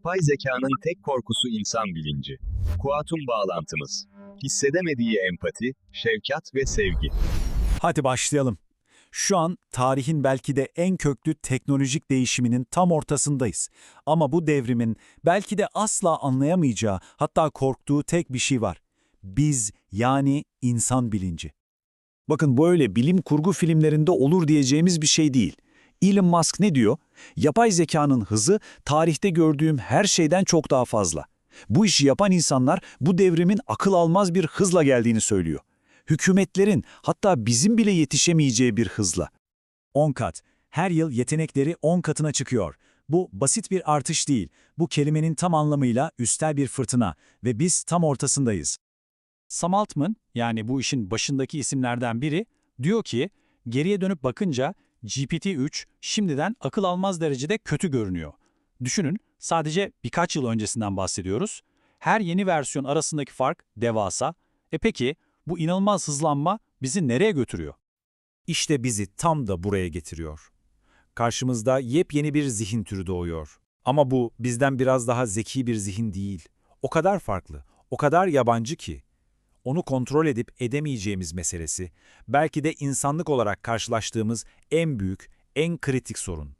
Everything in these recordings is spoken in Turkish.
Yapay zekanın tek korkusu insan bilinci. Kuantum bağlantımız. Hissedemediği empati, şefkat ve sevgi. Hadi başlayalım. Şu an tarihin belki de en köklü teknolojik değişiminin tam ortasındayız. Ama bu devrimin belki de asla anlayamayacağı, hatta korktuğu tek bir şey var. Biz yani insan bilinci. Bakın bu öyle bilim kurgu filmlerinde olur diyeceğimiz bir şey değil. Elon Musk ne diyor? Yapay zekanın hızı tarihte gördüğüm her şeyden çok daha fazla. Bu işi yapan insanlar bu devrimin akıl almaz bir hızla geldiğini söylüyor. Hükümetlerin hatta bizim bile yetişemeyeceği bir hızla. 10 kat. Her yıl yetenekleri 10 katına çıkıyor. Bu basit bir artış değil. Bu kelimenin tam anlamıyla üstel bir fırtına ve biz tam ortasındayız. Sam Altman, yani bu işin başındaki isimlerden biri, diyor ki, geriye dönüp bakınca GPT-3 şimdiden akıl almaz derecede kötü görünüyor. Düşünün, sadece birkaç yıl öncesinden bahsediyoruz. Her yeni versiyon arasındaki fark devasa. E peki, bu inanılmaz hızlanma bizi nereye götürüyor? İşte bizi tam da buraya getiriyor. Karşımızda yepyeni bir zihin türü doğuyor. Ama bu bizden biraz daha zeki bir zihin değil. O kadar farklı, o kadar yabancı ki. Onu kontrol edip edemeyeceğimiz meselesi, belki de insanlık olarak karşılaştığımız en büyük, en kritik sorun.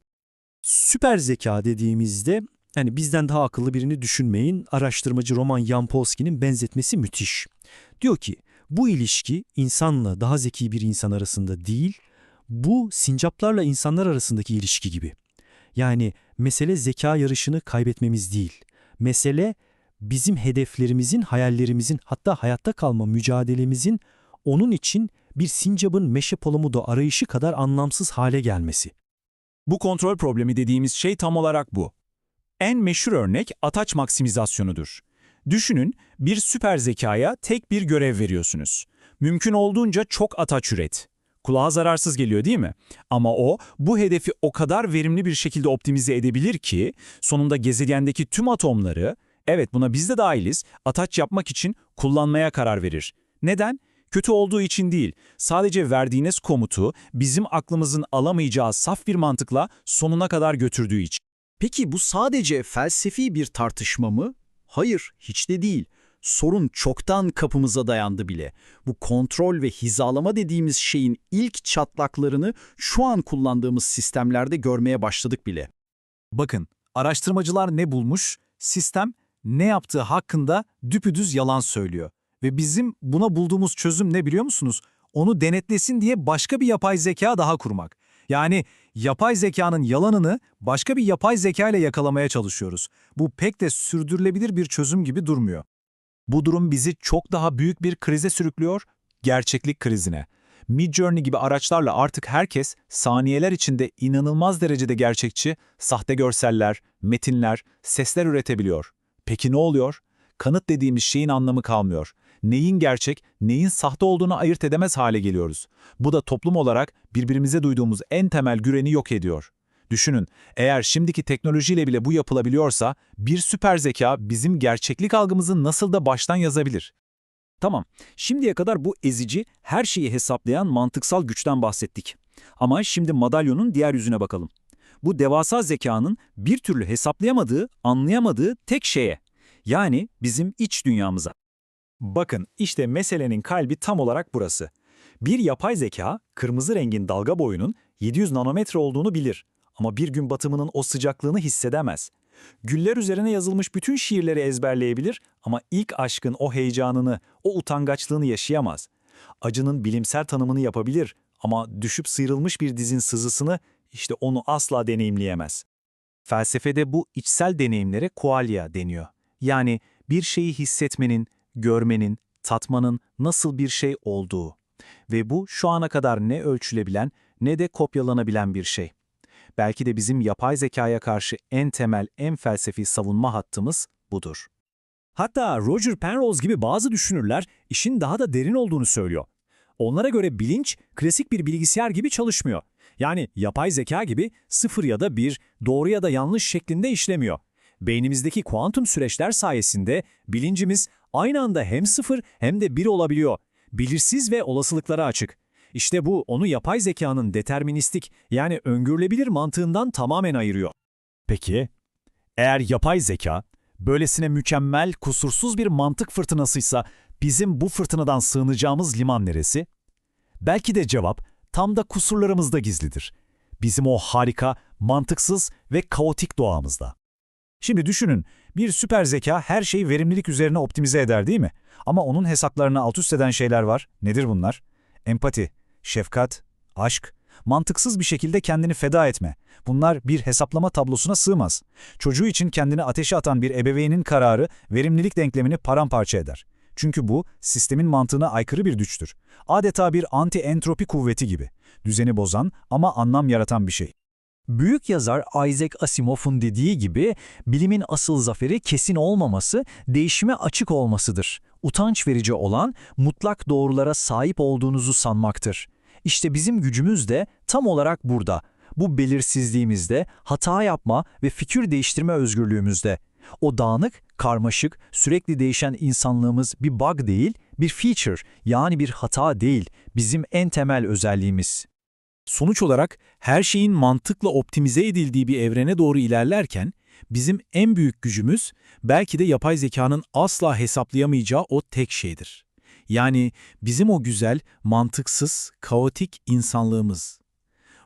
Süper zeka dediğimizde hani bizden daha akıllı birini düşünmeyin. Araştırmacı Roman Yampolski'nin benzetmesi müthiş. Diyor ki bu ilişki insanla daha zeki bir insan arasında değil, bu sincaplarla insanlar arasındaki ilişki gibi. Yani mesele zeka yarışını kaybetmemiz değil. Mesele bizim hedeflerimizin, hayallerimizin hatta hayatta kalma mücadelemizin onun için bir sincapın meşe palamudu arayışı kadar anlamsız hale gelmesi. Bu kontrol problemi dediğimiz şey tam olarak bu. En meşhur örnek ataç maksimizasyonudur. Düşünün, bir süper zekaya tek bir görev veriyorsunuz. Mümkün olduğunca çok ataç üret. Kulağa zararsız geliyor değil mi? Ama o, bu hedefi o kadar verimli bir şekilde optimize edebilir ki, sonunda gezegendeki tüm atomları, evet buna biz de dahiliz, ataç yapmak için kullanmaya karar verir. Neden? Kötü olduğu için değil, sadece verdiğiniz komutu bizim aklımızın alamayacağı saf bir mantıkla sonuna kadar götürdüğü için. Peki bu sadece felsefi bir tartışma mı? Hayır, hiç de değil. Sorun çoktan kapımıza dayandı bile. Bu kontrol ve hizalama dediğimiz şeyin ilk çatlaklarını şu an kullandığımız sistemlerde görmeye başladık bile. Bakın, araştırmacılar ne bulmuş? Sistem ne yaptığı hakkında düpüdüz yalan söylüyor. Ve bizim buna bulduğumuz çözüm ne biliyor musunuz? Onu denetlesin diye başka bir yapay zeka daha kurmak. Yani yapay zekanın yalanını başka bir yapay zeka ile yakalamaya çalışıyoruz. Bu pek de sürdürülebilir bir çözüm gibi durmuyor. Bu durum bizi çok daha büyük bir krize sürüklüyor, gerçeklik krizine. Midjourney gibi araçlarla artık herkes saniyeler içinde inanılmaz derecede gerçekçi, sahte görseller, metinler, sesler üretebiliyor. Peki ne oluyor? Kanıt dediğimiz şeyin anlamı kalmıyor. Neyin gerçek, neyin sahte olduğunu ayırt edemez hale geliyoruz. Bu da toplum olarak birbirimize duyduğumuz en temel güveni yok ediyor. Düşünün, eğer şimdiki teknolojiyle bile bu yapılabiliyorsa, bir süper zeka bizim gerçeklik algımızı nasıl da baştan yazabilir? Tamam, şimdiye kadar bu ezici, her şeyi hesaplayan mantıksal güçten bahsettik. Ama şimdi madalyonun diğer yüzüne bakalım. Bu devasa zekanın bir türlü hesaplayamadığı, anlayamadığı tek şeye. Yani bizim iç dünyamıza. Bakın, işte meselenin kalbi tam olarak burası. Bir yapay zeka, kırmızı rengin dalga boyunun 700 nanometre olduğunu bilir. Ama bir gün batımının o sıcaklığını hissedemez. Güller üzerine yazılmış bütün şiirleri ezberleyebilir ama ilk aşkın o heyecanını, o utangaçlığını yaşayamaz. Acının bilimsel tanımını yapabilir ama düşüp sıyrılmış bir dizin sızısını işte onu asla deneyimleyemez. Felsefede bu içsel deneyimlere qualia deniyor. Yani bir şeyi hissetmenin, görmenin, tatmanın nasıl bir şey olduğu. Ve bu şu ana kadar ne ölçülebilen ne de kopyalanabilen bir şey. Belki de bizim yapay zekaya karşı en temel, en felsefi savunma hattımız budur. Hatta Roger Penrose gibi bazı düşünürler işin daha da derin olduğunu söylüyor. Onlara göre bilinç klasik bir bilgisayar gibi çalışmıyor. Yani yapay zeka gibi sıfır ya da bir, doğru ya da yanlış şeklinde işlemiyor. Beynimizdeki kuantum süreçler sayesinde bilincimiz aynı anda hem sıfır hem de bir olabiliyor. Belirsiz ve olasılıklara açık. İşte bu onu yapay zekanın deterministik yani öngörülebilir mantığından tamamen ayırıyor. Peki, Eğer yapay zeka, böylesine mükemmel, kusursuz bir mantık fırtınasıysa bizim bu fırtınadan sığınacağımız liman neresi? Belki de cevap tam da kusurlarımızda gizlidir. Bizim o harika, mantıksız ve kaotik doğamızda. Şimdi düşünün, bir süper zeka her şeyi verimlilik üzerine optimize eder değil mi? Ama onun hesaplarını alt üst eden şeyler var. Nedir bunlar? Empati, şefkat, aşk, mantıksız bir şekilde kendini feda etme. Bunlar bir hesaplama tablosuna sığmaz. Çocuğu için kendini ateşe atan bir ebeveynin kararı verimlilik denklemini paramparça eder. Çünkü bu, sistemin mantığına aykırı bir güçtür. Adeta bir anti-entropi kuvveti gibi. Düzeni bozan ama anlam yaratan bir şey. Büyük yazar Isaac Asimov'un dediği gibi bilimin asıl zaferi kesin olmaması, değişime açık olmasıdır. Utanç verici olan mutlak doğrulara sahip olduğunuzu sanmaktır. İşte bizim gücümüz de tam olarak burada. Bu belirsizliğimizde, hata yapma ve fikir değiştirme özgürlüğümüzde. O dağınık, karmaşık, sürekli değişen insanlığımız bir bug değil, bir feature yani bir hata değil, bizim en temel özelliğimiz. Sonuç olarak her şeyin mantıkla optimize edildiği bir evrene doğru ilerlerken bizim en büyük gücümüz belki de yapay zekanın asla hesaplayamayacağı o tek şeydir. Yani bizim o güzel, mantıksız, kaotik insanlığımız.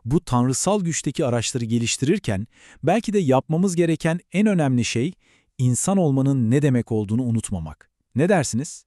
Bu tanrısal güçteki araçları geliştirirken belki de yapmamız gereken en önemli şey insan olmanın ne demek olduğunu unutmamak. Ne dersiniz?